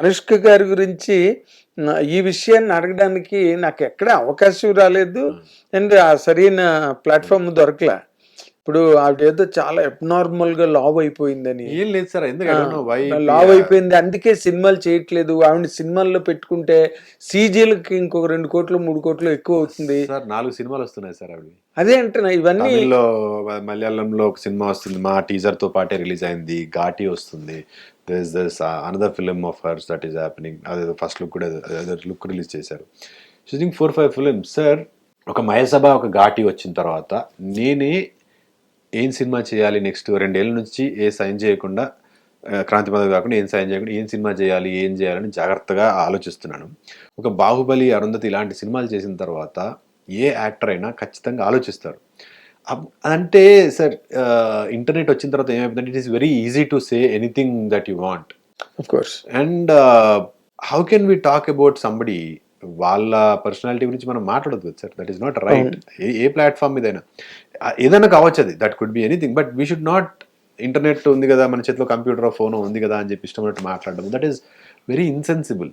అనుష్క గారి గురించి ఈ విషయాన్ని అడగడానికి నాకు ఎక్కడ అవకాశం రాలేదు. అండ్ ఆ సరైన ప్లాట్ఫామ్ దొరకలే. ఇప్పుడు ఆవిడ ఏదో చాలా అబ్నార్మల్గా లావ్ అయిపోయిందని. ఏం లేదు సార్ ఎందుకు? వై లావ్ అయిపోయింది. అందుకే సినిమాలు చేయట్లేదు. ఆవిడ సినిమాల్లో పెట్టుకుంటే సీజీలకి ఇంకొక రెండు కోట్లు మూడు కోట్లు ఎక్కువ అవుతుంది. సార్ నాలుగు సినిమాలు వస్తున్నాయి సార్ అవి. అదే అంటున్నా ఇవన్నీ మలయాళంలో ఒక సినిమా వస్తుంది. మా టీజర్తో పాటే రిలీజ్ అయింది. ఘాటి వస్తుంది. This this another film of hers that is happening అదే ఫస్ట్ లుక్ కూడా లుక్ రిలీజ్ చేశారు. Shooting four five film sir ఒక మయసభ ఒక ఘాటి వచ్చిన తర్వాత నేనే ఏం సినిమా చేయాలి నెక్స్ట్ రెండేళ్ళ నుంచి ఏ సైన్ చేయకుండా క్రాంతి పదవి కాకుండా ఏం సైన్ చేయకుండా ఏం సినిమా చేయాలి ఏం చేయాలని జాగ్రత్తగా ఆలోచిస్తున్నాను. ఒక బాహుబలి అరుంధతి ఇలాంటి సినిమాలు చేసిన తర్వాత ఏ యాక్టర్ అయినా ఖచ్చితంగా ఆలోచిస్తారు. అంటే సార్ ఇంటర్నెట్ వచ్చిన తర్వాత ఏమైపోతుందంటే it is very easy to say anything that you want course and how can we talk about somebody వాళ్ళ పర్సనాలిటీ గురించి మనం మాట్లాడదు sir that is not right a platform మీదైనా. ఏదైనా కావచ్చు అది. That could be anything but we should not internet ఉంది కదా మన చేతిలో కంప్యూటర్ ఫోన్ ఉంది కదా అని చెప్పి ఇష్టం ఉన్నట్టు మాట్లాడడం దట్ ఈస్ వెరీ ఇన్సెన్సిబుల్